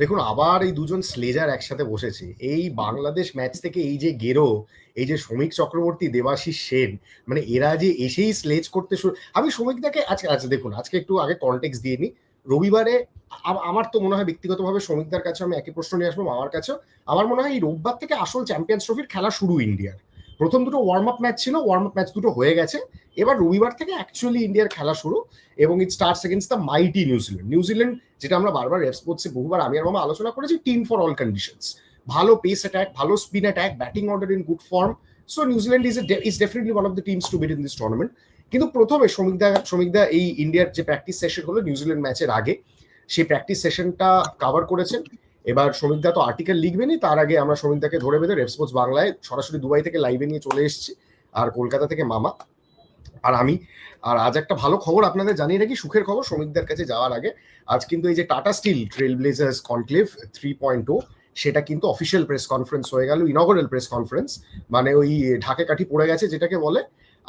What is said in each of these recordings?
দেখুন, আবার এই দুজন স্লেজার একসাথে বসেছে। এই বাংলাদেশ ম্যাচ থেকে এই যে গেরো, এই যে শ্রমিক চক্রবর্তী দেবাশিস সেন মানে এরা যে এসেই স্লেজ করতে শুরু আমি শ্রমিকদাকে আজকে আচ্ছা দেখুন, আজকে একটু আগে কন্টেক্স দিয়ে নিই। রবিবারে আমার তো মনে হয় ব্যক্তিগতভাবে শ্রমিকদার কাছে আমি একই প্রশ্ন নিয়ে আসব আমার কাছেও। আমার মনে হয় এই রোববার থেকে আসল চ্যাম্পিয়ন্স ট্রফির খেলা শুরু ইন্ডিয়ার প্রথম দুটো ওয়ার্ম আপ ম্যাচ ছিল ওয়ার্ম আপ ম্যাচ দুটো হয়ে গেছে। এবার রবিবার থেকে অ্যাকচুয়ালি ইন্ডিয়ার খেলা শুরু এবং it starts against the mighty New Zealand New Zealand যেটা আমরা বারবার রেফ স্পোর্টসে বহুবার আমি আর মামা আলোচনা করেছি টিম ফর অল কন্ডিশনস ভালো পেস অ্যাটাক ভালো spin attack batting order in good form so New Zealand is is definitely one of the teams to beat in this tournament কিন্তু প্রথমে শ্রমিকদা শ্রমিকদা এই ইন্ডিয়ার যে প্র্যাকটিস সেশন হলো নিউজিল্যান্ড ম্যাচের আগে, সেই প্র্যাকটিস সেশনটা কভার করেছেন। এবার শ্রমিকদা তো আর্টিকেল লিখবেনই, তার আগে আমরা শ্রমিকদাকে ধরে বেঁধে রেপস্পোর্টস বাংলায় সরাসরি দুবাই থেকে লাইভে নিয়ে চলে এসেছি, আর কলকাতা থেকে মামা। আর আমি, আর আজ একটা ভালো খবর আপনাদের জানিয়ে রাখি, সুখের খবর শ্রমিকদের কাছে যাওয়ার আগে। আজ কিন্তু এই যে Tata steel trail blazers conclave three point o সেটা কিন্তু অফিসিয়াল প্রেস কনফারেন্স হয়ে গেল ইনগরাল প্রেস কনফারেন্স মানে ওই ঢাকে কাঠি পড়ে গেছে, যেটাকে বলে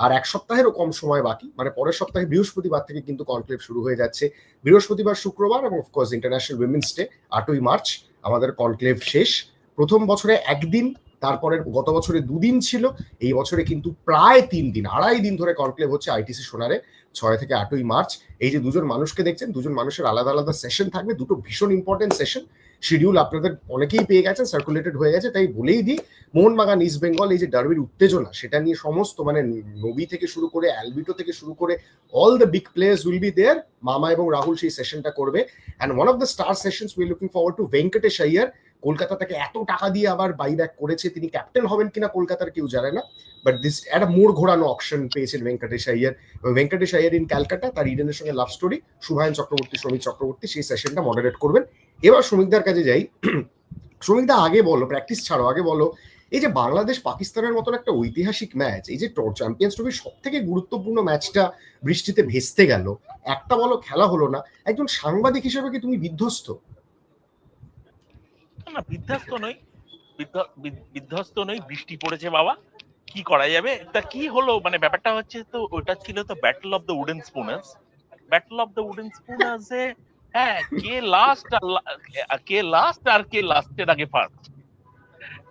আর এক সপ্তাহেরও কম সময় বাকি। মানে পরের সপ্তাহে বৃহস্পতিবার থেকে কিন্তু কনক্লেভ শুরু হয়ে যাচ্ছে। বৃহস্পতিবার শুক্রবার এবং of course international women's day আটই মার্চ, আমাদের কনক্লেভ শেষ। প্রথম বছরে একদিন, তারপরে গত বছরে দুদিন ছিল। এই বছরে কিন্তু প্রায় তিন দিন, আড়াই দিন ধরে কনক্লেভ হচ্ছে আইটিসি সোনারে, ছয় থেকে আটই মার্চ। এই যে দুজন মানুষকে দেখছেন, দুজন মানুষের আলাদা আলাদা সেশন থাকবে, দুটো ভীষণ ইম্পর্টেন্ট সেশন শিডিউল আপনাদের অনেকেই পেয়ে গেছেন সার্কুলেটেড হয়ে গেছে, তাই বলেই দিই, মোহনবাগান ইস্ট বেঙ্গল এই যে ডার্বির উত্তেজনা, সেটা নিয়ে সমস্ত মানে নবী থেকে শুরু করে অ্যালবিটো থেকে শুরু করে all the big players will be there মামা এবং রাহুল সেই সেশনটা করবে and one of the star sessions we looking forward to Venkatesh Iyer Kolkata থেকে এত টাকা দিয়ে আবার বাইব্যাক করেছে, তিনি ক্যাপ্টেন হবেন কিনা কলকাতার কেউ জানে না বাট দিস একটা মোড় ঘোরানো অপশন পেয়েছেন ভেঙ্কটেশ আইয়ার ভেঙ্কটেশ আইয়ার ইন ক্যালকাটা তার ইডেনের সঙ্গে লাভ স্টোরি শুভায়ন চক্রবর্তী শ্রমিক চক্রবর্তী, সেই সেশনটা মডারেট করবেন। এবার শ্রমিকদার কাছে যাই। শ্রমিকদা আগে বলো প্র্যাকটিস ছাড়ো, আগে বলো। এই যে বাংলাদেশ পাকিস্তানের মতন একটা ঐতিহাসিক ম্যাচ এই যে চ্যাম্পিয়ন্স ট্রফির সব থেকে গুরুত্বপূর্ণ ম্যাচটা বৃষ্টিতে ভেস্তে গেল, একটা বলো খেলা হলো না। একজন সাংবাদিক হিসেবে কি তুমি বিধ্বস্ত? না বিধ্বস্ত নই। বিধ্বস্ত নই, বৃষ্টি পড়েছে বাবা। কি করা যাবে? তা কি হলো? মানে ব্যাপারটা হচ্ছে তো, ওটা ছিল তো battle of the wooden spooners battle of the wooden spooners এ হ্যাঁ কে লাস্ট আর কে লাস্ট আর কে লাস্টের আগে ফার্স্ট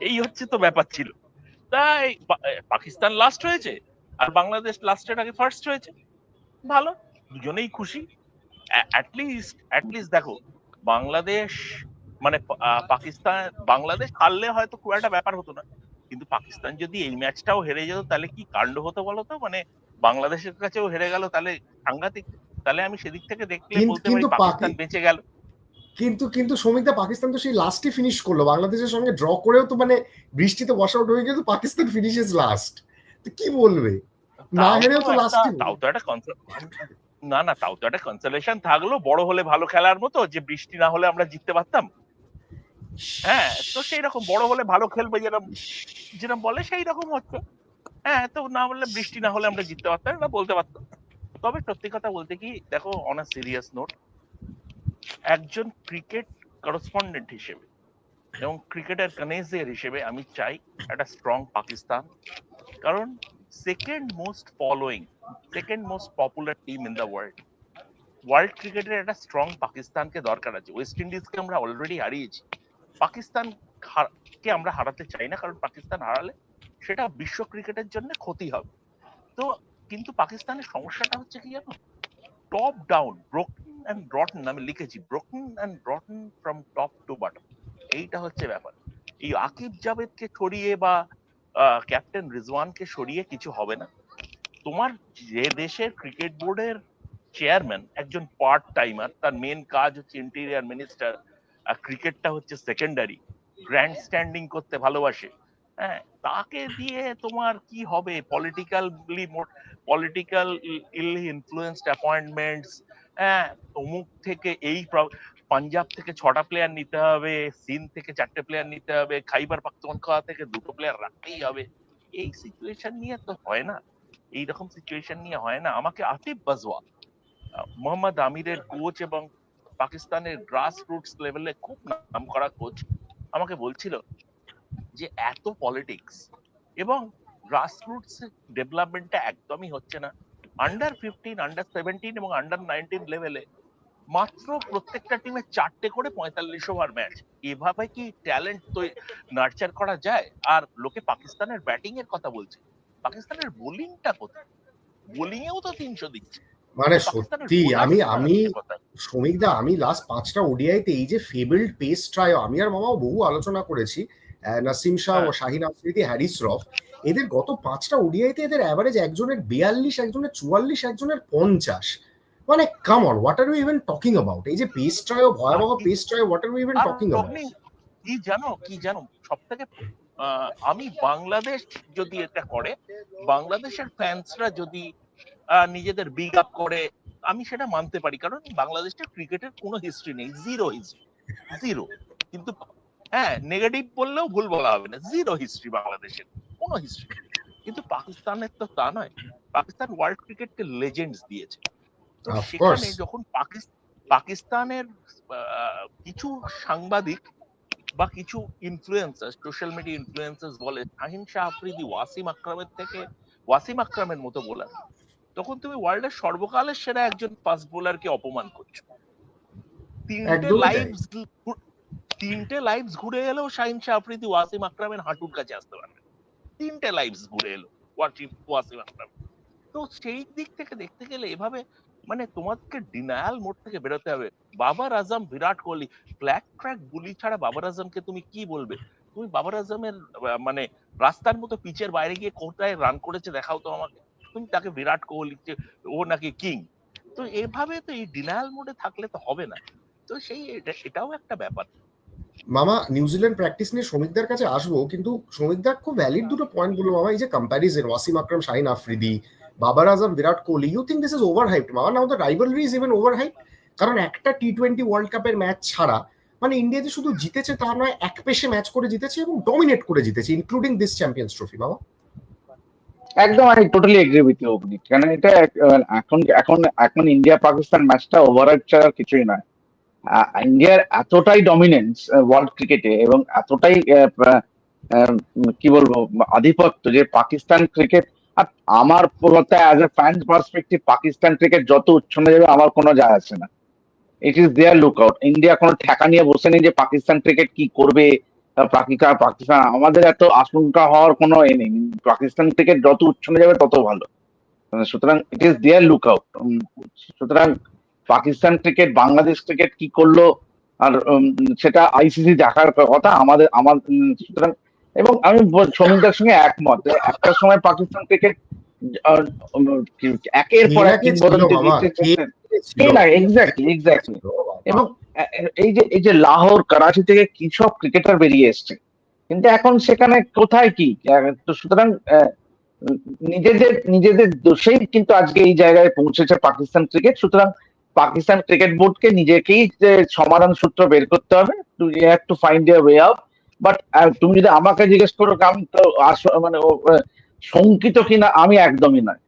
এই হচ্ছে তো ব্যাপার ছিল। তাই পাকিস্তান লাস্ট হয়েছে, আর বাংলাদেশ লাস্টের আগে ফার্স্ট হয়েছে। ভালো, দুজনেই খুশি। অ্যাটলিস্ট অ্যাটলিস্ট দেখো, বাংলাদেশ মানে পাকিস্তান বাংলাদেশ হারলে হয়তো খুব একটা ব্যাপার হতো না। কিন্তু পাকিস্তান যদি এই ম্যাচটাও হেরে যেত তাহলে কি কাণ্ড হতো বলো তো? মানে বাংলাদেশের কাছেও হেরে গেল তাহলে সাংঘাতিক। তাহলে আমি সেদিক থেকে দেখলে বলতে পারি পাকিস্তান বেঁচে গেল। কিন্তু কিন্তু শ্রমিকদা পাকিস্তান তো সেই লাস্টে ফিনিশ করল। বাংলাদেশের সঙ্গে ড্র করেও তো মানে বৃষ্টিতে ওয়াশ আউট হয়ে গেল পাকিস্তান ফিনিশেস লাস্ট তো কি বলবে? না তাও হেরেও তো একটা- লাস্টে তাও তো একটা না না তাও তো একটা কনসোলেশন থাকল। বড় হলে ভালো খেলার মতো যে বৃষ্টি না হলে আমরা জিততে পারতাম। হ্যাঁ তো সেই রকম বড় হলে ভালো খেলবে যেরকম যেরকম বলে সেই রকম হচ্ছে। হ্যাঁ তো না বললে বৃষ্টি না হলে আমরা জিততে পারতাম না বলতে পারতাম। তবে সত্যি কথা বলতে কি, দেখো অন আ সিরিয়াস নোট একজন ক্রিকেট করসপন্ডেন্ট হিসেবে এবং ক্রিকেটার কানেজিয়ার হিসেবে আমি চাই একটা স্ট্রং পাকিস্তান। কারণ second most following second most popular team in the world world ক্রিকেটের একটা স্ট্রং পাকিস্তানকে দরকার আছে। ওয়েস্ট ইন্ডিজকে আমরা অলরেডি হারিয়েছি। পাকিস্তান কে আমরা হারাতে চাই না, কারণ পাকিস্তান হারালে সেটা বিশ্ব ক্রিকেটের জন্য ক্ষতি হবে। তো কিন্তু পাকিস্তানের সমস্যাটা হচ্ছে কি জানো? Top down broken and rotten আমি লিখেছি broken and rotten from top to bottom এইটা হচ্ছে ব্যাপার। এই আকিব জাভেদকে সরিয়ে বা ক্যাপ্টেন রিজওয়ানকে সরিয়ে কিছু হবে না। তোমার যে দেশের ক্রিকেট বোর্ডের চেয়ারম্যান একজন পার্ট টাইমার তার মেন কাজ হচ্ছে ইন্টেরিয়ার মিনিস্টার আর ক্রিকেটটা হচ্ছে সেকেন্ডারি গ্র্যান্ড স্ট্যান্ডিং করতে ভালোবাসে। হ্যাঁ তাকে দিয়ে তোমার কি হবে? Politically politically influenced appointments হ্যাঁ অমুক থেকে এই পাঞ্জাব থেকে ছটা প্লেয়ার নিতে হবে সিন থেকে চারটে প্লেয়ার নিতে হবে, খাইবার পাখতুনখোয়া থেকে দুটো প্লেয়ার রাখতেই হবে। এই সিচুয়েশন নিয়ে তো হয় না। এই রকম সিচুয়েশন নিয়ে হয় না। আমাকে আতিফ বাজওয়া মোহাম্মদ আমিরের কোচ এবং পাকিস্তানের গ্রাস রুটস লেভেলে খুব নাম করা কোচ আমাকে বলছিল যে এত পলিটিক্স এবং গ্রাস রুটস ডেভেলপমেন্টটা একদমই হচ্ছে না। আন্ডার ফিফটিন আন্ডার সেভেন্টিন এবং আন্ডার নাইনটিন লেভেলে মাত্র প্রত্যেকটা টিমে চারটে করে পঁয়তাল্লিশ ওভার ম্যাচ এভাবে কি ট্যালেন্ট তো নার্চার করা যায়? আর লোকে পাকিস্তানের ব্যাটিং এর কথা বলছে। পাকিস্তানের বোলিংটা কোথায়? বোলিং এও তো তিনশো দিচ্ছে। মানে সত্যি আমি আমি? শ্রমিকদা আমি লাস্ট পাঁচটা ওডিআইতে এই যে ফেবল্ড পেস ট্রায়ো আমি আর মামাও বহু আলোচনা করেছি নাসিম শাহ ও হ্যাঁ। শাহিন আফ্রিদি হ্যারিস রফ এদের গত পাঁচটা ওডিআইতে এদের অ্যাভারেজ একজনের বিয়াল্লিশ একজনের চুয়াল্লিশ একজনের পঞ্চাশ মানে come on what are you even talking about এই যে পেস ট্রায়ো ভয়াবহ pace trio what are you even talking about কি জানো কি জানো আমি বাংলাদেশ যদি এটা করে বাংলাদেশের ফ্যান্সরা যদি নিজেদের বিগ আপ করে আমি সেটা মানতে পারি। কারণ বাংলাদেশের ক্রিকেটের কোনো হিস্ট্রি নেই জিরো হিস্ট্রি জিরো কিন্তু হ্যাঁ নেগেটিভ বললেও ভুল বলা হবে না জিরো হিস্ট্রি বাংলাদেশের কোনো হিস্ট্রি কিন্তু পাকিস্তানের তো তা নয় পাকিস্তান ওয়ার্ল্ড ক্রিকেটকে লেজেন্ডস দিয়েছে। তো সেখানে যখন পাকিস্তানের কিছু সাংবাদিক বা কিছু ইনফ্লুয়েন্সার সোশ্যাল মিডিয়া ইনফ্লুয়েন্সার্স বলে শাহিন শাহ আফ্রিদি ওয়াসিম আকরামের থেকে ওয়াসিম আকরামের মতো বোলার তখন তুমি ওয়ার্ল্ডের সর্বকালের সেরা একজন ফাস্ট বোলারকে অপমান করছ। তিনটে লাইভস তিনটে লাইভস ঘুরে এলেও শাহিন শাহ আফ্রিদি ওয়াসিম আকরামের হাঁটুর কাছে আসতে পারবে তিনটে লাইভস ঘুরে এলো ওয়াসিম আকরাম। তো সেই দিক থেকে দেখতে গেলে এভাবে মানে তোমাকে ডিনায়াল মোড থেকে বেরোতে হবে। Babar Azam Virat Kohli black track bully ছাড়া বাবার আজমকে তুমি কি বলবে? তুমি বাবার আজমের মানে রাস্তার মতো পিচের বাইরে গিয়ে কোথায় রান করেছে দেখাও তো আমাকে। তুমি তাকে বিরাট কোহলি ও নাকি কিং। তো এভাবে তো এই ডিনায়াল মোডে থাকলে তো হবে না। তো সেই এটা- এটাও একটা ব্যাপার। মামা নিউজিল্যান্ড প্র্যাকটিস নিয়ে শ্রমিকদের কাছে আসব, কিন্তু শ্রমিকদার খুব ভ্যালিড দুটো পয়েন্ট বলব মামা, এই যে comparison Wasim Akram, Shaheen Afridi, Babar Azam, Virat Kohli you think this is over মামা now the rivalry is even over hype কারণ একটা টি টোয়েন্টি ওয়ার্ল্ড কাপের ম্যাচ ছাড়া মানে ইন্ডিয়া যে শুধু জিতেছে তা নয়, এক পেশে ম্যাচ করে জিতেছে এবং ডমিনেট করে জিতেছে ইনক্লুডিং দিস চ্যাম্পিয়ন্স ট্রফি মামা। একদম আমি টোটালি এগ্রি উইথ ইউ অগ্নি কারণ এটা এখন এখন এখন ইন্ডিয়া পাকিস্তান ম্যাচটা ওভার ছাড়া কিছুই নয়। ইন্ডিয়ার এতটাই ডমিনেন্স ওয়ার্ল্ড ক্রিকেটে এবং এতটাই কি বলব, আধিপত্য যে পাকিস্তান ক্রিকেট আর আমার মতে as a fan perspective Pakistan cricket যত উচ্ছনে যাবে, আমার কোনো যায় আসে না। It is their look out India কোনো ঠেকা নিয়ে বসে নেই যে পাকিস্তান ক্রিকেট কি করবে পাকিস্তান পাকিস্তান আমাদের এত আশঙ্কা হওয়ার কোনো এ নেই। পাকিস্তান ক্রিকেট যত উচ্ছনে যাবে তত ভালো। সুতরাং it is their look out সুতরাং পাকিস্তান ক্রিকেট বাংলাদেশ ক্রিকেট কি করল আর সেটা আইসিসি দেখার কথা আমাদের আমার সুতরাং এবং আমি সমীরদার সঙ্গে একমত একটা সময় পাকিস্তান ক্রিকেট একের পর এক কিংবদন্তি এক্স্যাক্টলি এক্স্যাক্টলি এবং এই যে এই যে লাহোর, করাচি থেকে কি সব ক্রিকেটার বেরিয়ে এসছে? কিন্তু এখন সেখানে কোথায় কি? তো সুতরাং নিজেদের নিজেদের দোষেই কিন্তু আজকে এই জায়গায় পৌঁছেছে পাকিস্তান ক্রিকেট সুতরাং পাকিস্তান ক্রিকেট বোর্ডকে নিজেকেই সমাধান সূত্র বের করতে হবে। To you have to find a way out but তুমি যদি আমাকে জিজ্ঞেস করো, আমি তো মানে শঙ্কিত কিনা, আমি একদমই নয়।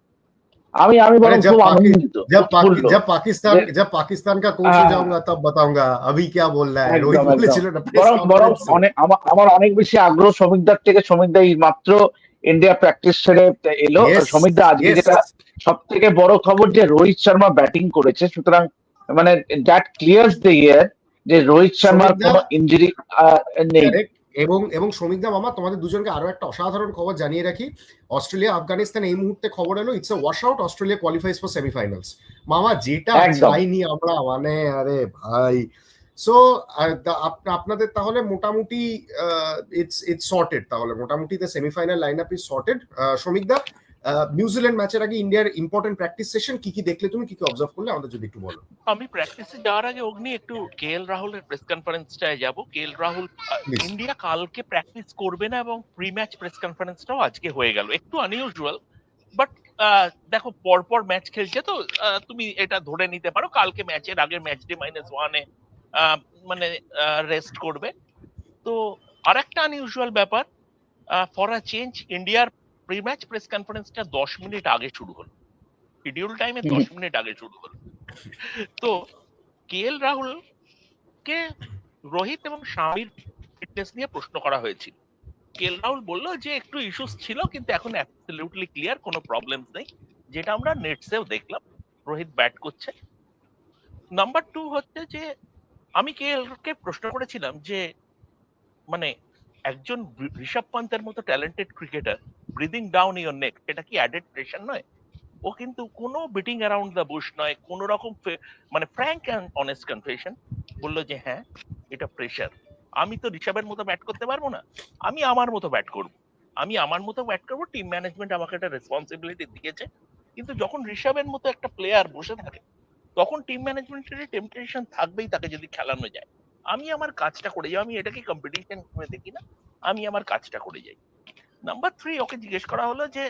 আমি আমি বরং अरे जब খুব पाकि- আনন্দিত जब पाकि- উৎফুল্ল। जब पाकिस्तान যে- जब पाकिस्तान का कोच हो हाँ। जाऊंगा तब बताऊंगा अभी क्या बोल रहा है একদম, रोहित একদম। বলেছিল না press বরং বরং conference এ। অনেক আমার আমার অনেক বেশি আগ্রহ শ্রমিকদার থেকে শ্রমিকদা এই মাত্র ইন্ডিয়া প্র্যাকটিস ছেড়ে এলো Yes, শ্রমিকদা আজকে yes. যেটা সব থেকে বড় খবর যে রোহিত শর্মা ব্যাটিং করেছে সুতরাং মানে দ্যাট ক্লিয়ার্স দ্য ইয়ার যে রোহিত শর্মার শ্রমিকদা- কোনো ইঞ্জুরি নেই Correct. এবং এবং শ্রমিকদা মামা তোমাদের দুজনকে আরও একটা অসাধারণ খবর জানিয়ে রাখি। অস্ট্রেলিয়া আফগানিস্তান এই মুহূর্তে খবর এলো it's a wash out Australia qualifies for semifinals মামা যেটা। চাইনি আমরা মানে আরে ভাই। সো আপনাদের তাহলে মোটামুটি ইটস ইটস সর্টেড তাহলে। মোটামুটি the semifinal line up is sorted শ্রমিকদা New Zealand ম্যাচের আগে ইন্ডিয়ার ইম্পর্টেন্ট প্র্যাকটিস সেশন কি কি দেখলে তুমি? কি কি অবজার্ভ করলে? আমাদের যদি একটু বলো। আমি প্র্যাকটিসে যাওয়ার আগে অগ্নি একটু কে এল রাহুলের প্রেস কনফারেন্সটায় যাব। কে এল রাহুল ইন্ডিয়া কালকে প্র্যাকটিস করবে না এবং প্রি ম্যাচ প্রেস কনফারেন্সটাও আজকে হয়ে গেল। একটু আনইউজুয়াল বাট দেখো পরপর ম্যাচ খেলছে তো তুমি এটা ধরে নিতে পারো। কালকে ম্যাচের আগে ম্যাচ ডে মাইনাস ওয়ানে মানে রেস্ট করবে। তো আর একটা আনইউজুয়াল ব্যাপার ফর আ চেঞ্জ ইন্ডিয়ার প্রি ম্যাচ প্রেস কনফারেন্সটা দশ মিনিট আগে শুরু হলো। শিডিউল টাইমে দশ মিনিট আগে শুরু হলো। তো কে এল রাহুল কে রোহিত এবং স্বামীর ফিটনেস নিয়ে প্রশ্ন করা হয়েছিল। কে এল রাহুল বলল যে একটু ইস্যুস ছিল কিন্তু এখন অ্যাবসলিউটলি ক্লিয়ার কোনো প্রবলেমস নেই। যেটা আমরা নেটসেও দেখলাম রোহিত ব্যাট করছে। নাম্বার টু হচ্ছে যে আমি কে কে প্রশ্ন করেছিলাম যে মানে একজন ঋষভ পান্তের মতো talented cricketer breathing down your neck এটা কি অ্যাডেড প্রেশার নয়? ও কিন্তু কোনো বিটিং অ্যারাউন্ড দ্য বুশ নয়, কোনো রকম মানে ফ্র্যাঙ্ক অ্যান্ড অনেস্ট কনফেশন বলল যে হ্যাঁ এটা প্রেশার আমি তো ঋষভের মতো ব্যাট করতে পারব না। আমি আমার মতো ব্যাট করব। আমি আমার মতো ব্যাট করব টিম ম্যানেজমেন্ট আমাকে একটা রেসপন্সিবিলিটি দিয়েছে। কিন্তু যখন ঋষভের মতো একটা প্লেয়ার বসে থাকে, তখন টিম ম্যানেজমেন্টের টেম্পটেশন থাকবেই তাকে যদি খেলানো যায়। আমি আমার কাজটা করে যাই, আমি এটাকে কম্পিটিশন দেখি না, আমি আমার কাজটা করে যাই। নাম্বার থ্রি ওকে জিজ্ঞেস করা হলো যে,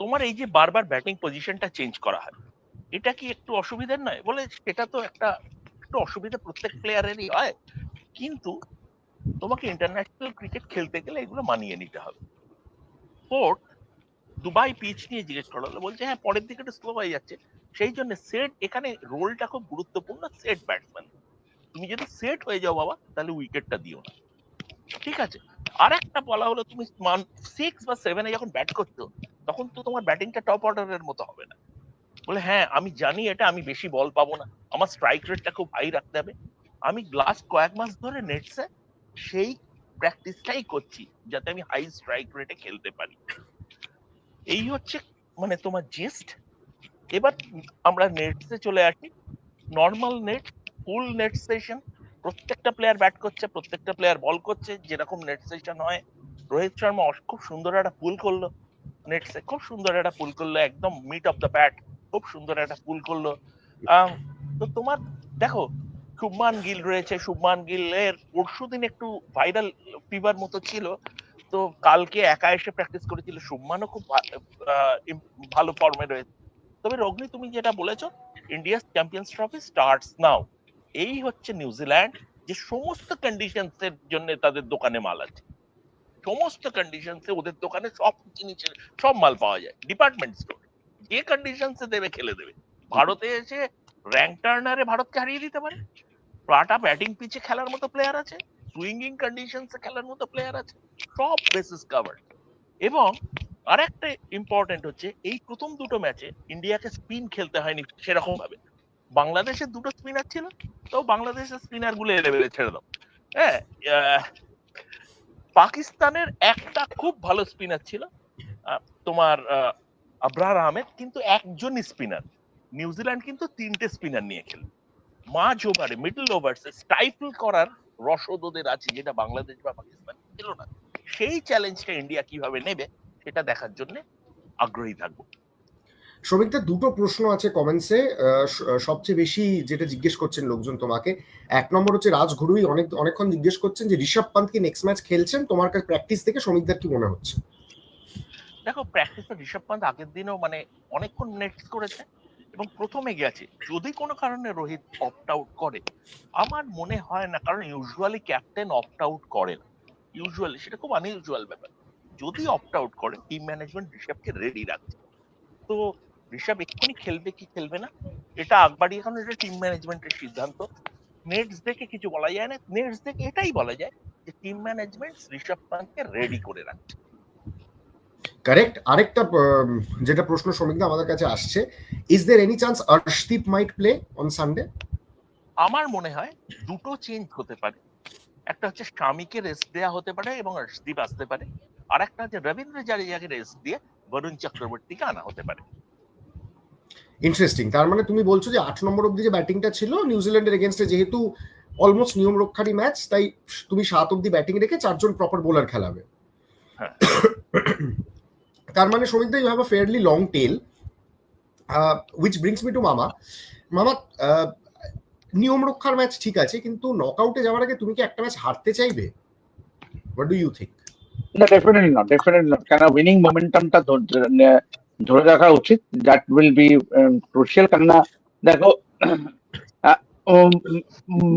তোমার এই যে বারবার ব্যাটিং পজিশনটা চেঞ্জ করা হয়, এটা কি একটু অসুবিধার নয়? বলে সেটা তো একটা একটু অসুবিধা প্রত্যেক প্লেয়ারেরই হয়, কিন্তু তোমাকে ইন্টারন্যাশনাল ক্রিকেট খেলতে গেলে এগুলো মানিয়ে নিতে হবে। ফোর্থ দুবাই পিচ নিয়ে জিজ্ঞেস করা হলো, বলছে হ্যাঁ পরের দিকে একটু স্লো হয়ে যাচ্ছে। সেই জন্য সেট এখানে রোলটা খুব গুরুত্বপূর্ণ সেট ব্যাটসম্যান তুমি যদি সেট হয়ে যাও বাবা, তাহলে উইকেটটা দিও না। ঠিক আছে? আর একটা বলা হলো, তুমি সিক্স বা সেভেনে যখন ব্যাট করছ, তখন তো তোমার ব্যাটিংটা টপ অর্ডারের মতো হবে না। বলে হ্যাঁ আমি জানি এটা, আমি বেশি বল পাবো না। আমার স্ট্রাইক রেটটা খুব হাই রাখতে হবে। আমি লাস্ট কয়েক মাস ধরে নেটসে সেই প্র্যাকটিসটাই করছি, যাতে আমি হাই স্ট্রাইক রেটে খেলতে পারি। এই হচ্ছে মানে তোমার জেস্ট এবার আমরা নেটসে চলে আসি। Normal net full net session প্রত্যেকটা প্লেয়ার ব্যাট করছে, প্রত্যেকটা প্লেয়ার বল করছে, যেরকম নেট সেশন হয়। রোহিত শর্মা খুব সুন্দর একটা পুল করল। নেটসে খুব সুন্দর একটা পুল করল, একদম মিড অফ দ্য ব্যাট খুব সুন্দর একটা পুল করল। তো তোমার, দেখো, শুভমান গিল রয়েছে, শুভমান গিলের পরশু দিন একটু ভাইরাল ফিভার মতো ছিল। তো কালকে একা এসে প্র্যাকটিস করেছিল। শুভমানও খুব ভালো ফর্মে রয়েছে। তবে রগ্নি তুমি যেটা বলেছ India's champions trophy starts now এই হচ্ছে নিউজিল্যান্ড যে সমস্ত কন্ডিশনস এর জন্য তাদের দোকানে মাল আছে। সমস্ত কন্ডিশনসে ওদের দোকানে সব জিনিসের, সব মাল পাওয়া যায়। ডিপার্টমেন্ট স্টোর যে কন্ডিশনসে দেবে, খেলে দেবে। ভারতে এসে র্যাঙ্ক টার্নারে ভারতকে হারিয়ে দিতে পারে। প্রাটা ব্যাটিং পিচে খেলার মতো প্লেয়ার আছে। সুইঙ্গিং কন্ডিশনসে খেলার মতো প্লেয়ার আছে। সব বেসিস কভার এবং আরেকটা ইম্পর্টেন্ট হচ্ছে, এই প্রথম দুটো ম্যাচে ইন্ডিয়াকে স্পিন খেলতে হয়নি সেরকম ভাবে বাংলাদেশের দুটো স্পিনার ছিল, তো বাংলাদেশের স্পিনারগুলো লেভেলে ছেড়ে দাও। হ্যাঁ পাকিস্তানের একটা খুব ভালো স্পিনার ছিল তোমার আবরার আহমেদ, কিন্তু একজনই স্পিনার নিউজিল্যান্ড কিন্তু তিনটে স্পিনার নিয়ে খেলে। মাঝ ওভারে মিডল ওভার্সে স্টাইফল করার রসদ ওদের আছে, যেটা বাংলাদেশ বা পাকিস্তান ছিল না। সেই চ্যালেঞ্জটা ইন্ডিয়া কীভাবে নেবে, সেটা দেখার জন্য আগ্রহী থাকব। শ্রমিকদা দুটো প্রশ্ন আছে কমেন্টসে সবচেয়ে বেশি যেটা জিজ্ঞেস করছেন লোকজন তোমাকে। এক নম্বর হচ্ছে রাজ ঘুরুই অনেক, অনেকক্ষণ জিজ্ঞেস করছেন যে, ঋষভ পান্ত কি নেক্সট ম্যাচ খেলছেন? তোমার কাছে প্র্যাকটিস থেকে শ্রমিকদার কি মনে হচ্ছে? দেখো প্র্যাকটিস তো ঋষভ পান্ত আগের দিনও মানে অনেকক্ষণ নেটস করেছে এবং প্রথমে গেছে। যদি কোনো কারণে রোহিত অপ্ট আউট করে, আমার মনে হয় না, কারণ ইউজুয়ালি ক্যাপ্টেন অপ্ট আউট করে না। ইউজুয়ালি সেটা খুব আনইউজুয়াল ব্যাপার। যদি অপ্ট আউট করে টিম ম্যানেজমেন্ট ঋষভকে রেডি রাখছে। তো ঋষভ এক্ষুনি খেলবে কি খেলবে না? এটা আকবাড়ি এখন এটা টিম ম্যানেজমেন্টের সিদ্ধান্ত। নেটস দেখে কিছু বলা যায় না। নেটস দেখে এটাই বলা যায় যে টিম ম্যানেজমেন্ট ঋষভ পান্তকে রেডি করে রাখছে। কারেক্ট আরেকটা যেটা প্রশ্ন শ্রমিকদা আমাদের কাছে আসছে is there any chance Arshdeep might play on Sunday আমার মনে হয় দুটো চেঞ্জ হতে পারে। একটা হচ্ছে স্বামীকে রেস্ট দেওয়া হতে পারে এবং হর্ষদীপ আসতে পারে। আর একটা হচ্ছে রবীন্দ্র জাডেজাকে রেস্ট দিয়ে বরুণ চক্রবর্তীকে আনা হতে পারে। ইন্টারেস্টিং তার মানে তুমি বলছো যে আট নম্বর অব্দি যে ব্যাটিংটা ছিল নিউজিল্যান্ডের এগেনস্টে যেহেতু অলমোস্ট নিয়ম রক্ষারই ম্যাচ তাই তুমি সাত অব্দি ব্যাটিং রেখে চারজন প্রপার বোলার খেলাবে। হ্যাঁ। তার মানে শ্রমিকদা you have a fairly long tail which brings me to mama. মামা আহ, নিয়ম রক্ষার ম্যাচ ঠিক আছে কিন্তু নকআউটে যাওয়ার আগে তুমি কি একটা ম্যাচ হারতে চাইবে? হোয়াট ডু ইউ থিঙ্ক না ডেফিনেটলি নট ডেফিনেটলি নট কেন উইনিং মোমেন্টামটা ধরে রাখা উচিত দ্যাট উইল বি ক্রুশিয়াল কেননা দেখো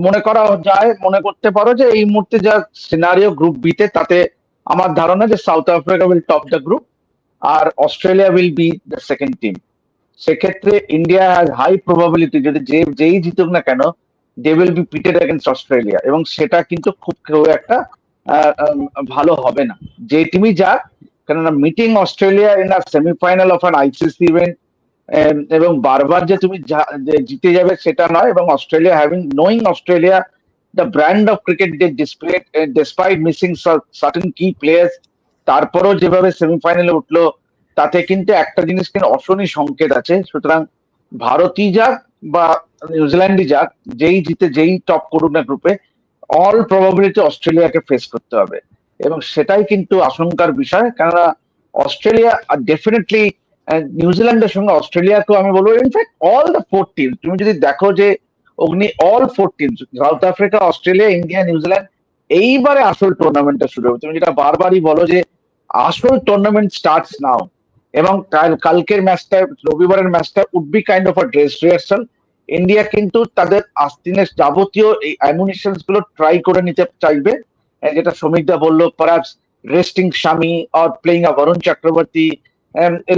মনে করা যায়, মনে করতে পারো যে এই মুহূর্তে যা সিনারিও গ্রুপ বিতে তাতে আমার ধারণা যে South Africa will top the group R Australia will be the second team সেক্ষেত্রে ইন্ডিয়া হ্যাজ হাই প্রবাবিলিটি যদি যে, যেই জিতুক না কেন they will be pitted against Australia এবং সেটা কিন্তু খুব কেউ একটা ভালো হবে না। যে টিমই যাক কেননা meeting Australia in a semifinal of an ICC event এবং বারবার যে তুমি জিতে যাবে সেটা নয়, এবং Australia having knowing Australia the brand of cricket they display despite missing certain key players তারপরও যেভাবে সেমিফাইনালে উঠল, তাতে কিন্তু একটা জিনিস কিন্তু অশনি সংকেত আছে, সুতরাং ভারতই যাক বা নিউজিল্যান্ডই যাক, যেই জিতে, যেই টপ করুক না গ্রুপে অল প্রবাবিলিটি অস্ট্রেলিয়াকে ফেস করতে হবে। এবং সেটাই কিন্তু আশঙ্কার বিষয়। কেননা অস্ট্রেলিয়া ডেফিনেটলি নিউজিল্যান্ডের সঙ্গে অস্ট্রেলিয়াকেও আমি বলব in fact all the four team তুমি যদি দেখো যে অগ্নি all four team South Africa Australia India New Zealand এইবারে আসল টুর্নামেন্টটা শুরু হবে। তুমি যেটা বারবারই বলো যে আসল টুর্নামেন্ট স্টার্টস নাও এবং কালকের ম্যাচটা রবিবারের ম্যাচটা would be kind of a dress rehearsal India কিন্তু তাদের আস্তিনের যাবতীয় এই অ্যামুনিশনসগুলো ট্রাই করে নিতে চাইবে। যেটা শ্রমিকদা বলল perhaps resting Shami or playing a Varun Chakravarthy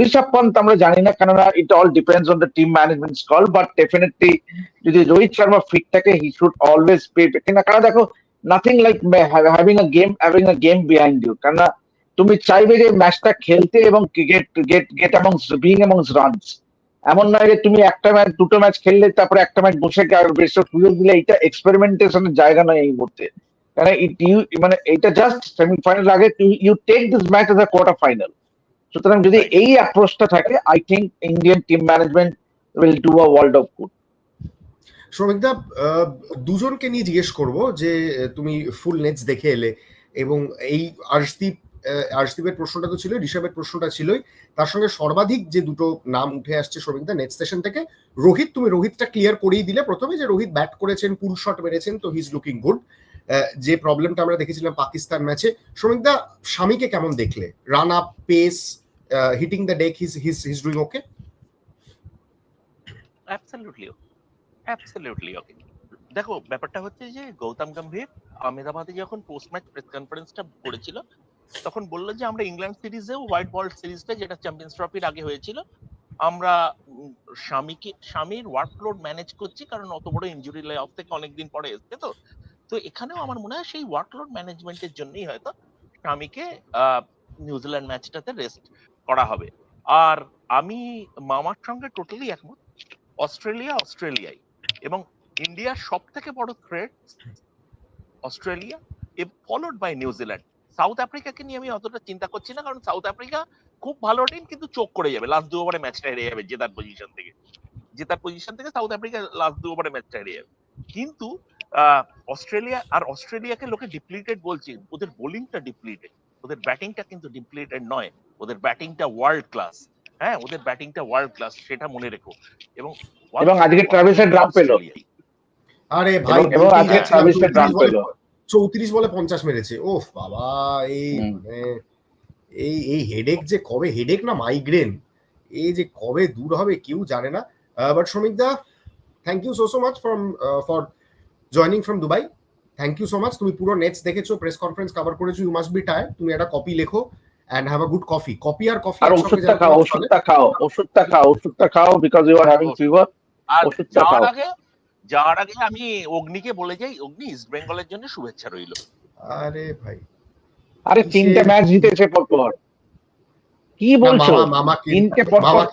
Rishabh Pant আমরা জানি না, কেননা it all depends on the team management call but definitely যদি রোহিত শর্মা ফিট থাকে হি শুড অলওয়েজ পে কিনা, কারণ দেখো nothing like having a game having a game behind you কেননা তুমি চাইবে যে ম্যাচটা খেলতে এবং get get get amongst being amongst runs এমন নয় যে তুমি একটা ম্যাচ, দুটো ম্যাচ খেললে তারপরে একটা ম্যাচ বসে সুযোগ দিলে এটা এক্সপেরিমেন্টেশনের জায়গা নয় এই মুহূর্তে। কারণ ইট ইউ মানে এটা জাস্ট সেমিফাইনাল আগে you take this match as a quarter final সুতরাং যদি এই অ্যাপ্রোচটা থাকে I think Indian team management will do a world of good শ্রমিকদা দুজনকে নিয়ে জিজ্ঞেস করব যে তুমি ফুল নেটস দেখে এলে এবং এই আর্শদীপ আর্শদীপের প্রশ্নটা তো ছিল ঋষভের প্রশ্নটা ছিলই। তার সঙ্গে সর্বাধিক যে দুটো নাম উঠে আসছে শ্রমিকদা নেট স্টেশন থেকে রোহিত তুমি রোহিতটা ক্লিয়ার করেই দিলে প্রথমে যে রোহিত ব্যাট করেছেন পুল শট মেরেছেন তো হি ইজ লুকিং গুড যে প্রবলেমটা আমরা দেখেছিলাম পাকিস্তান ম্যাচে শ্রমিকদা স্বামীকে কেমন দেখলে? Run up pace hitting the deck he's he's he's doing okay absolutely absolutely okay দেখো, ব্যাপারটা হচ্ছে যে, গৌতম গম্ভীর আহমেদাবাদে যখন পোস্ট ম্যাচ প্রেস কনফারেন্সটা করেছিল, তখন বলল যে, আমরা ইংল্যান্ড সিরিজেও হোয়াইট বল সিরিজটা যেটা চ্যাম্পিয়ন্স ট্রফির আগে হয়েছিল, আমরা স্বামীকে, স্বামীর ওয়ার্কলোড ম্যানেজ করছি, কারণ অত বড় ইনজুরি লে অফ থেকে অনেকদিন পরে এসছে তো তো এখানেও আমার মনে হয় সেই ওয়ার্কলোড ম্যানেজমেন্টের জন্যই হয়তো স্বামীকে নিউজিল্যান্ড ম্যাচটাতে রেস্ট করা হবে। আর আমি মামার সঙ্গে টোটালি একমত, অস্ট্রেলিয়া অস্ট্রেলিয়াই এবং ইন্ডিয়ার সব থেকে বড় threat Australia followed by New Zealand South আফ্রিকাকে নিয়ে আমি অতটা চিন্তা করছি না, কারণ সাউথ আফ্রিকা খুব ভালো টিম কিন্তু চোখ করে যাবে। লাস্ট দু ওভারে ম্যাচটা হেরে যাবে জেতার পজিশন থেকে। জেতার পজিশন থেকে সাউথ আফ্রিকা লাস্ট দু ওভারে ম্যাচটা হেরে যাবে। কিন্তু অস্ট্রেলিয়া আর অস্ট্রেলিয়াকে লোকে ডিপ্লিটেড বলছে। ওদের বোলিংটা ডিপ্লিটেড ওদের ব্যাটিংটা কিন্তু ডিপ্লিটেড নয়। ওদের ব্যাটিংটা ওয়ার্ল্ড ক্লাস হ্যাঁ ওদের ব্যাটিংটা ওয়ার্ল্ড ক্লাস সেটা মনে রেখো। এবং এবং আজকে ট্রাভিসের ড্রাম পেল। আরে ভাই এবং- আজকে ট্রাভিসের ড্রাম 34 পেল। চৌত্রিশ বলে পঞ্চাশ মেরেছে। ওফ বাবা এই মানে এই এই হেডেক যে কবে? হেডেক না মাইগ্রেন এই যে কবে দূর হবে কেউ জানে না। But Shramik da thank you so so much from for joining from Dubai thank you so much তুমি পুরো নেটস দেখেছ প্রেস কনফারেন্স কভার করেছ ইউ মাস্ট বি টায়ার তুমি একটা কপি লেখো and have a good coffee copy R coffee আর ওষুধটা খাও ওষুধটা খাও ওষুধটা খাও ওষুধটা খাও because you are having fever আর ওষুধটা যাওয়ার খাও। আগে যাওয়ার আগে আমি অগ্নিকে বলে যাই অগ্নি ইস্ট বেঙ্গলের জন্য শুভেচ্ছা রইল। আরে ভাই। আরে তিনটে ম্যাচ জিতেছে পরপর। কি বলছো? মামা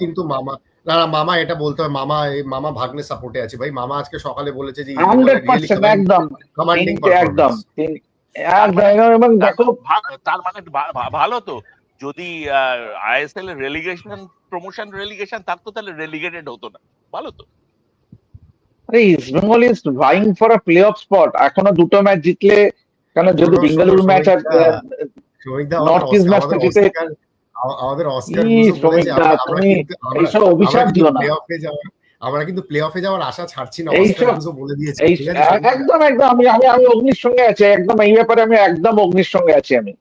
কিন্তু মামা না না মামা এটা বলতে হয় মামা মামা ভাগ্নে সাপোর্টে আছে। ভাই মামা আজকে সকালে বলেছে যে একদম। একদম। একদম দেখো তার মানে ভালো তো। যদি আইএসএল এর রেলিগেশন প্রমোশন রেলিগেশন থাকতো তাহলে রেলিগেটেড হতো না। ভালো তো। আরে East Bengal is vying for a play off spot এখনও দুটো ম্যাচ জিতলে কেন? যদি বেঙ্গালুরু ম্যাচ আর শোনো, North East জিতে- আমাদের অস্কার আমরা- কিন্তু- এইসব অভিশাপ দিও না। প্লে-অফে যাওয়ার আমরা কিন্তু প্লে অফে যাওয়ার আশা ছাড়ছি না বলে দিয়েছে এই ঠিক আছে? শোনো? একদম একদম আমি আমি আমি অগ্নির সঙ্গে আছি একদম এই ব্যাপারে আমি একদম অগ্নির সঙ্গে আছি আমি।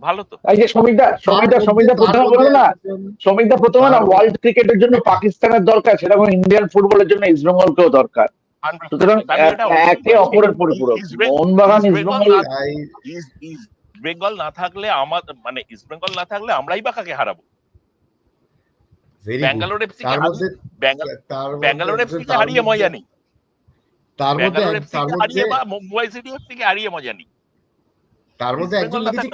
ভালো তো। এই যে প্রথমে বলল না মধ্যে- প্রথমে না ওয়ার্ল্ড ক্রিকেটের জন্য পাকিস্তানের দরকার সেরকম ইন্ডিয়ান ফুটবলের জন্য ইস্ট বেঙ্গলকেও দরকার। সুতরাং এক- অপরের পরিপূরক মোহনবাগান ইস্ট ইস্ট বেঙ্গল বেঙ্গল না- থাকলে আমার মানে ইস্ট বেঙ্গল না থাকলে আমরাই বা কাকে হারাবো? ব্যাঙ্গালোর এফসি তার মধ্যে ব্যাঙ্গালোর এফসি কে হারিয়ে মজা নেই। তার মধ্যে তার মধ্যে হারিয়ে বা মুম্বাই সিটি এফসি কে হারিয়ে মজা নেই। তার মধ্যে একজন লিখেছে।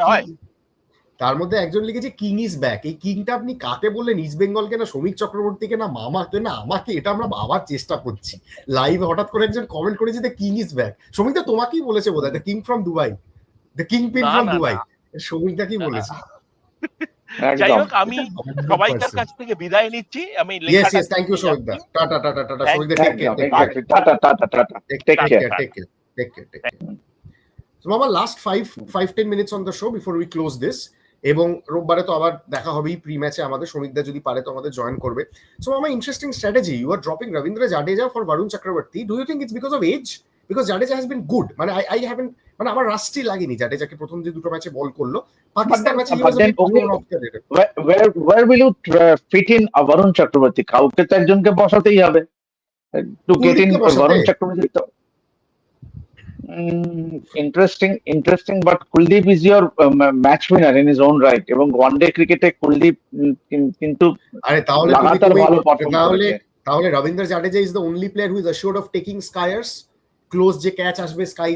তার মধ্যে একজন লিখেছে কিং ইজ ব্যাক এই কিংটা আপনি কাকে বললেন? ইস্ট বেঙ্গলকে না শ্রমিক চক্রবর্তীকে না মামাকে না আমাকে? এটা আমরা ভাবার চেষ্টা করছি। লাইভে হঠাৎ করে একজন কমেন্ট করেছে দ্য কিং ইজ ব্যাক শ্রমিক দা তোমাকেই বলেছে বোধ হয় the king from Dubai the king pin না, ফ্রম দুবাই না। শ্রমিক দা কি। বলেছে যাই হোক আমি সবাইকার কাছ থেকে বিদায় নিচ্ছি আমি ইয়েস ইয়েস থ্যাংক ইউ শ্রমিক দা tata tata tata Shramik da take care take care tata tata tata Take, Take take care. care. Take care. Take care. Take care. So, Mama, last five five ten minutes on the show before we close this. এবং রোববারে তো আবার দেখা হবেই pre ম্যাচে আমাদের শ্রমিকদা যদি পারে তো আমাদের জয়েন করবে so mama interesting strategy you are dropping Ravindra Jadeja for Varun Chakravarthy do you think it's because of age because Jadeja has been good মানে আই আই হ্যাভেন মানে আমার রাস্টই লাগেনি জাডেজাকে প্রথম যে দুটো ম্যাচে বল করল। পাকিস্তান ম্যাচে will you uh, fit in a Varun Chakraborty? কাউকে তো একজনকে বসাতেই হবে to get in? Varun Chakraborty তো interesting interesting but Kuldeep is your match winner in his own right এবং ওয়ান ডে ক্রিকেটে কুলদীপ কিন্তু আরে তাহলে তাহলে তাহলে Ravindra Jadeja is the only player who is assured of taking skyers close যে catch আসবে স্কাই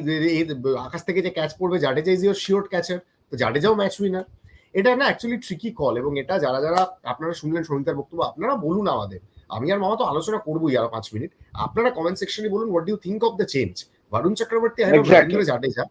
আকাশ থেকে যে ক্যাচ পড়বে Jadeja is your sure catcher তো জাডেজাও ম্যাচ উইনার এটা না অ্যাকচুয়ালি ট্রিকি কল এবং এটা যারা যারা আপনারা শুনলেন সমিতার বক্তব্য আপনারা বলুন আমাদের। আমি আর মামা তো আলোচনা করবোই আর পাঁচ মিনিট আপনারা কমেন্ট সেকশনে বলুন what you think of the change Varun Chakravarthy Exactly. Ravindra Jadeja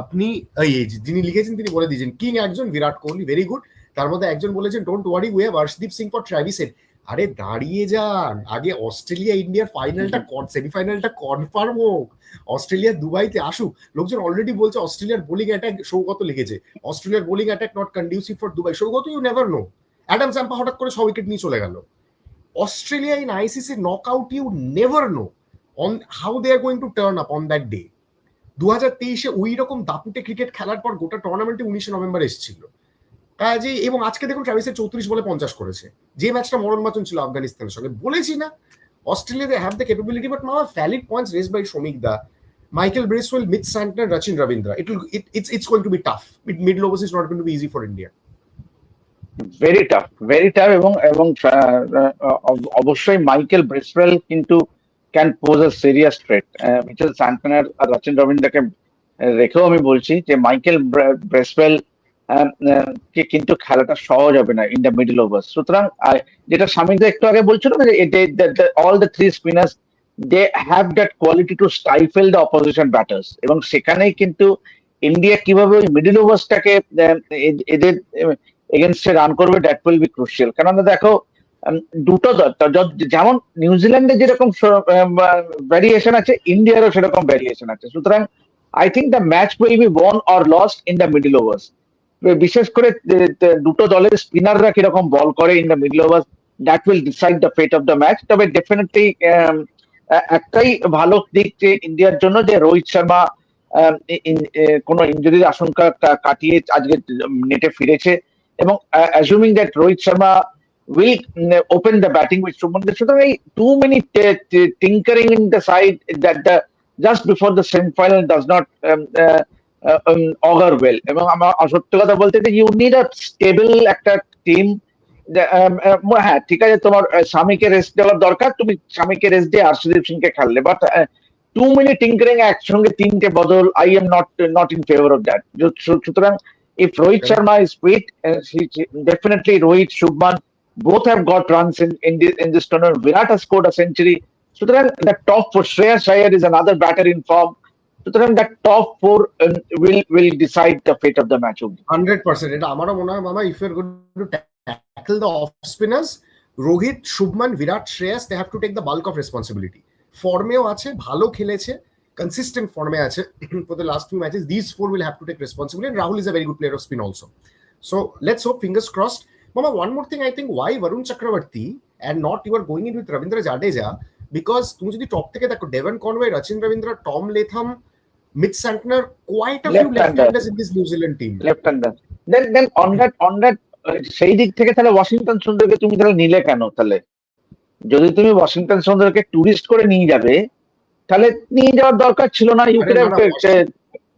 আপনি এই যিনি লিখেছেন তিনি বলে দিয়েছেন কিং একজন বিরাট কোহলি ভেরি গুড তার মধ্যে একজন বলেছেন don't worry we have Arshdeep Singh for ট্রাভিসেন আরে দাঁড়িয়ে যান। আগে অস্ট্রেলিয়া ইন্ডিয়ার ফাইনালটা সেমিফাইনালটা কনফার্ম হোক। অস্ট্রেলিয়া দুবাইতে আসুক। লোকজন অলরেডি বলছে অস্ট্রেলিয়ার বোলিং অ্যাটাক সৌগত লিখেছে। অস্ট্রেলিয়ার bowling attack not conducive for Dubai. Sougata you never know Adam Zampa হঠাৎ করে ছ উইকেট নিয়ে চলে গেল। Australia in ICC knock out you never know on how they are going to turn up on that day দু হাজার তেইশে ওই রকম দাপুটে ক্রিকেট খেলার পর গোটা টুর্নামেন্টে উনিশে নভেম্বর এসেছিল। কাজে এবং আজকে দেখুন ট্রাভিসের চৌত্রিশ বলে পঞ্চাশ করেছে যে ম্যাচটা মরণ মাচন ছিল আফগানিস্তানের সঙ্গে বলেছি না Australia they have the capability but mama valid points raised by Shramik da Bracewell, Mitch Santner, Rachin Ravindra. It will, it, it's it's going to be tough. Mid middle overs is not going to be easy for India. Very tough very tough এবং এবং আহ, অব- অবশ্যই Michael Bracewell কিন্তু can pose a serious threat Mitchell Santner আর রচিন রবীন্দ্রকে রেখেও আমি বলছি যে মাইকেল ব্রেসওয়েল কিন্তু খেলাটা সহজ হবে না ইন দ্য মিডল ওভার সুতরাং যেটা স্বামীদা একটু আগে বলছিল না all the three spinners they have that quality to stifle the opposition batters এবং সেখানেই কিন্তু ইন্ডিয়া কীভাবে ওই মিডল ওভার্সটাকে এদের এগেনস্টে রান করবে দ্যাট উইল বি ক্রুশিয়াল কেননা দেখো দুটো যেমন নিউজিল্যান্ডে যেরকম ভ্যারিয়েশন আছে ইন্ডিয়ারও সেরকম ভ্যারিয়েশন আছে। সুতরাং I think the match will be won or lost in the middle overs বিশেষ করে দুটো দলের স্পিনাররা কীরকম বল করে in the middle overs that will decide the fate of the match তবে ডেফিনেটলি একটাই ভালো দিক যে ইন্ডিয়ার জন্য যে রোহিত শর্মা ইন- ইন- কোনো ইঞ্জুরির আশঙ্কা কাটিয়ে আজকে নেটে ফিরেছে এবং assuming that Rohit Sharma mm, open the batting with Shubman Gill. সুতরাং এই tinkering in the side that the just before the semi-final does not um, uh, uh, um, augur well. এবং আমার সত্য কথা বলতে যে ইউ নিড আ স্টেবল একটা team হ্যাঁ ঠিক আছে তোমার স্বামীকে রেস্ট দেওয়ার দরকার তুমি স্বামীকে রেস্ট দিয়ে আর্শদীপ সিংকে খেললে বাট টু মিনি টিঙ্কারিং একসঙ্গে তিনটে বদল I am not not in favour of that সুতরাং. Sharma is fit, uh, he- he- definitely Rohit Shubman both have got runs in in this, in this tournament. Scored a century. সুতরাং the top four, Shreyas Iyer is another batter in form. সুতরাং top four um, will will decide the fate of the match. only. Hundred percent এটা আমারও মনে হয় mama if you're going to tackle the off spinners Rohit Shubman Virat Shreyas they have to take the bulk of responsibility ফর্মেও আছে ভালো খেলেছে consistent ফর্মে আছে for the last few matches this four will have to take responsibility Rahul is a very good player of spin also so let's hope fingers crossed mama one more thing I think why Varun Chakravarthy and not you are going in with Ravindra Jadeja because তুমি যদি top থেকে দেখো Devon Conway Rachin Ravindra Tom Latham Mitch Santner quite a few Left-hander. Left handers in this New Zealand team Left hander. Then then on that on that uh, সেই দিক থেকে তাহলে Washington সুন্দরকে তুমি তাহলে নিলে কেন তাহলে যদি তুমি ওয়াশিংটন সুন্দরকে টুরিস্ট করে নিয়ে যাবে তাহলে নিয়ে যাওয়ার দরকার ছিল না ইউ আরে কুড না, না,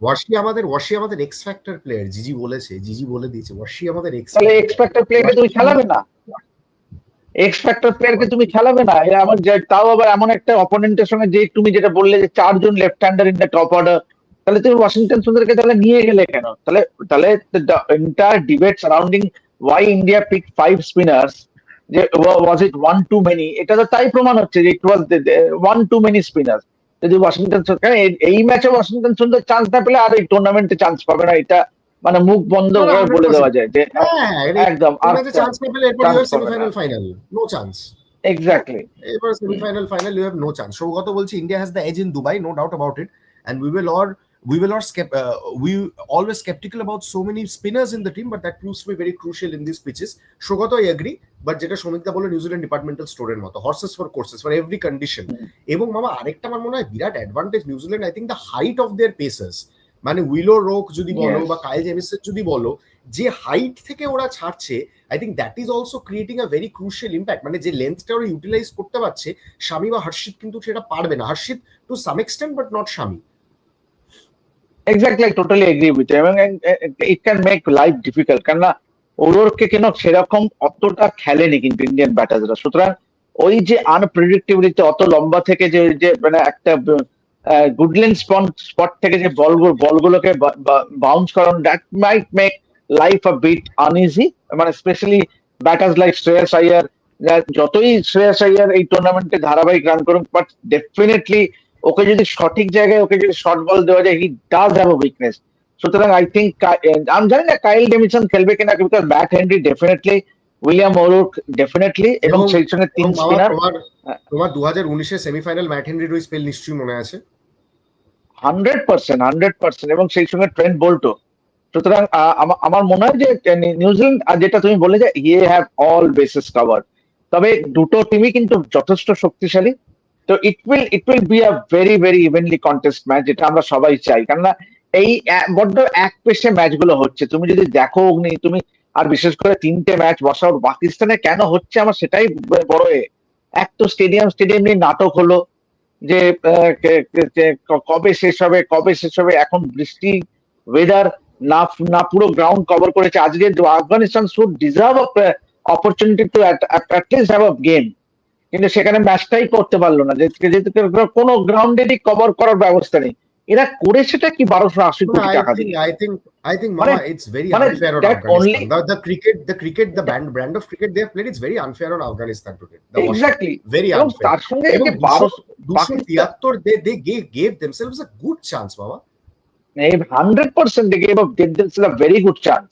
ওয়াশি আমাদের ওয়াশি আমাদের এক্স ফ্যাক্টর প্লেয়ার জিজি বলেছে জিজি বলে দিয়েছে ওয়াশি আমাদের এক্স তাহলে এক্সপেক্টেড প্লেয়ারকে তুমি খেলাবে না এক্সপেক্টেড প্লেয়ারকে তুমি খেলাবে না? এরা আমার তাও আবার এমন একটা অপোনেন্টের সঙ্গে যে তুমি যেটা বললে যে চারজন left hander in the top order তাহলে তুমি ওয়াশিংটন সুন্দরকে তাহলে নিয়ে গেলে কেন? তাহলে তাহলে entire debate surrounding why India pick five spinners যে was it one too many এটা তো তাই প্রমাণ হচ্ছে যে it was one too many spinner যদি ওয়াশিংটন এই ম্যাচে ওয়াশিংটন সুন্দর চান্স না পেলে আর এই টুর্নামেন্টে চান্স পাবে না। এটা মানে মুখ বন্ধ করে বলে দেওয়া যায় যে হ্যাঁ একদম আর চান্স না পেলে এরপর chance পাবে semifinal final no chance exactly এবার semifinal final you have no chance Sougata বলছে India has the edge in Dubai no doubt about it we skep- uh, we always skeptical about so many spinners in the team but that proves to be very crucial in these pitches i agree but যেটা সমিকদা বলে New Zealand departmental স্টোরের মতো। Horses for courses for every condition এবং মামা আরেকটা আমার মনে হয় বিরাট advantage New Zealand I think the height of their pacers মানে উইলো রোক যদি বলো বা কাইল জেমিসের যদি বলো যে হাইট থেকে ওরা ছাড়ছে I think that is also creating a very crucial impact মানে যে লেন্থটা ওরা ইউটিলাইজ করতে পারছে স্বামী বা হর্ষিত কিন্তু সেটা পারবে না। Harshit to some extent but not Shami. Exactly totally agree with এবং it can make life difficult কেন না ওরকে কেন সেরকম অতটা খেলেনি কিন্তু ইন্ডিয়ান ব্যাটাররা সুতরাং ওই যে আনপ্রেডিক্টেবিলিটি অত লম্বা থেকে যে যে মানে একটা গুডল্যান্ড স্পট থেকে যে বল বলগুলোকে বাউন্স করানো that might make life a bit uneasy মানে specially batters like Shreyas Iyer যতই শ্রেয়াস আইয়ার এই টুর্নামেন্টে ধারাবাহিক রান করুন বাট ডেফিনেটলি ওকে যদি সঠিক জায়গায় ওকে যদি শর্ট বল দেওয়া যায় he does have a weakness সুতরাং আই থিঙ্ক আমি জানি না কাইল ডেমিসন খেলবে কিনা because Matt Henry definitely William O'Rourke definitely এবং সেই সঙ্গে তিন স্পিনার তোমার তোমার দু হাজার উনিশের সেমিফাইনাল ম্যাট হেনরির ওই স্পেল নিশ্চয়ই মনে আছে। হান্ড্রেড পার্সেন্ট হান্ড্রেড পার্সেন্ট এবং সেই সঙ্গে ট্রেন্ট বোল্টো সুতরাং আমার মনে হয় যে নিউজিল্যান্ড আর যেটা তুমি বলে যে ইয়ে হ্যাভ অল বেসিস কভার তবে দুটো টিমই কিন্তু যথেষ্ট শক্তিশালী। তো it will it will be a very very evenly contest match যেটা আমরা সবাই চাই। কেননা এই বড্ড এক পেশে ম্যাচগুলো হচ্ছে। তুমি যদি দেখো অগ্নি তুমি আর বিশেষ করে তিনটে ম্যাচ বসাও। পাকিস্তানে কেন হচ্ছে আমার সেটাই বড় এ। এক তো স্টেডিয়াম স্টেডিয়াম নিয়ে নাটক হলো যে কবে শেষ হবে, কবে শেষ হবে, এখন বৃষ্টি ওয়েদার না না পুরো গ্রাউন্ড কভার করেছে। আজকে Afghanistan should deserve opportunity to at least have a game কিন্তু সেখানে ম্যাচটাই করতে পারল না। যে- কোনো গ্রাউন্ডেরই কভার করার ব্যবস্থা নেই। এরা করে সেটা কি বারোশো আশি কোটি I টাকা think, দিয়ে I think, I think, মানে- Mama, it's very মানে unfair on that Afghanistan. only- The, the cricket, the cricket, the brand, brand of cricket they have played, it's very unfair on Afghanistan today. The Washington. Exactly very এবং unfair. তার সঙ্গে এই এবং যে বারোশো দুশো পাকিস্তান- তিয়াত্তর they they gave, gave themselves a good chance, Baba. Hundred percent দেখে এবং a very good chance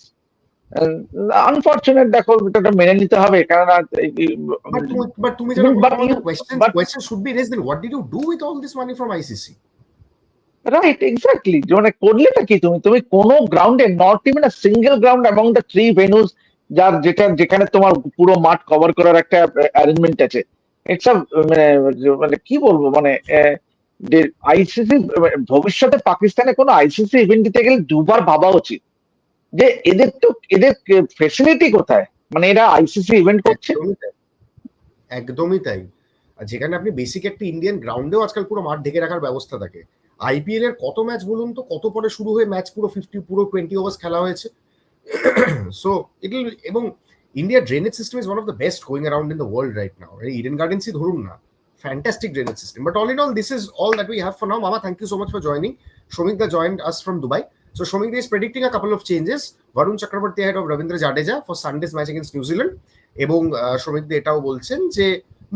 unfortunate দেখো এটা মেনে নিতে হবে কেননা এই- এই- But তুমি, but তুমি যেটা But বলছো, you- the question, but- question should be raised then what did you do right exactly মানে করলেটা কি তুমি? তুমি কোন গ্রাউন্ডে not even single ground among the three venues যার যেটা, যেখানে তোমার পুরো মাঠ কভার করার একটা অ্যারেঞ্জমেন্ট আছে। ইটস মানে মানে কি বলব? মানে আইসিসি ভবিষ্যতে পাকিস্তানে কোনো আইসিসি ইভেন্ট দিতে গেলে দুবার ভাবা উচিত। যে এদের তো, এদের ফেসিলিটি কোথায়? মানে এরা আইসিসি ইভেন্ট করছে। একদমই তাই। যেখানে আপনি বেসিক একটা ইন্ডিয়ান গ্রাউন্ডেও আজকাল পুরো মাঠ ঢেকে রাখার ব্যবস্থা থাকে। আইপিএল এর কত ম্যাচ বলুন তো? কত পরে শুরু হয়ে ম্যাচ পুরো ফিফটি পুরো টোয়েন্টি ওভার্স খেলা হয়েছে? সো ইট উইল এবং ইন্ডিয়ার drainage system is one of the best going around in the world right now Eden গার্ডেন্সই ধরুন না fantastic drainage system but all in all this is all that we have for now মামা thank you so much for joining Shramik da joining us from Dubai so Samik da is predicting a couple of changes Varun Chakravarthy head of Ravindra Jadeja for Sunday's match against New Zealand এবং শ্রমিক দা এটাও বলছেন যে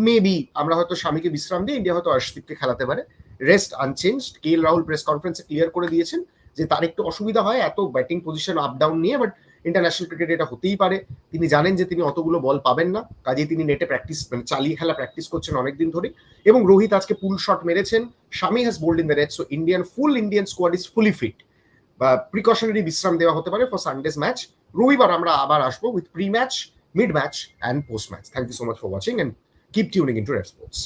maybe আমরা হয়তো স্বামীকে বিশ্রাম দিই India হয়তো অর্শদীপকে খেলাতে পারে। Rest unchanged K Rahul press কনফারেন্সে ক্লিয়ার করে দিয়েছেন যে তার একটু অসুবিধা হয়, এত ব্যাটিং পজিশন আপ ডাউন নিয়ে বাট ইন্টারন্যাশনাল ক্রিকেটে এটা হতেই পারে। তিনি জানেন যে তিনি অতগুলো বল পাবেন না, কাজেই তিনি নেটে প্র্যাকটিস মানে চালিয়ে খেলা প্র্যাকটিস করছেন অনেকদিন ধরে। এবং রোহিত আজকে পুল শট মেরেছেন। Shami has bowled in the red so Indian full Indian squad is fully fit বা প্রিকশনারি বিশ্রাম দেওয়া হতে পারে ফর সানডেজ ম্যাচ রবিবার আমরা আবার আসব with pre match mid match and post match thank you so much for watching and keep tuning in to Red Sports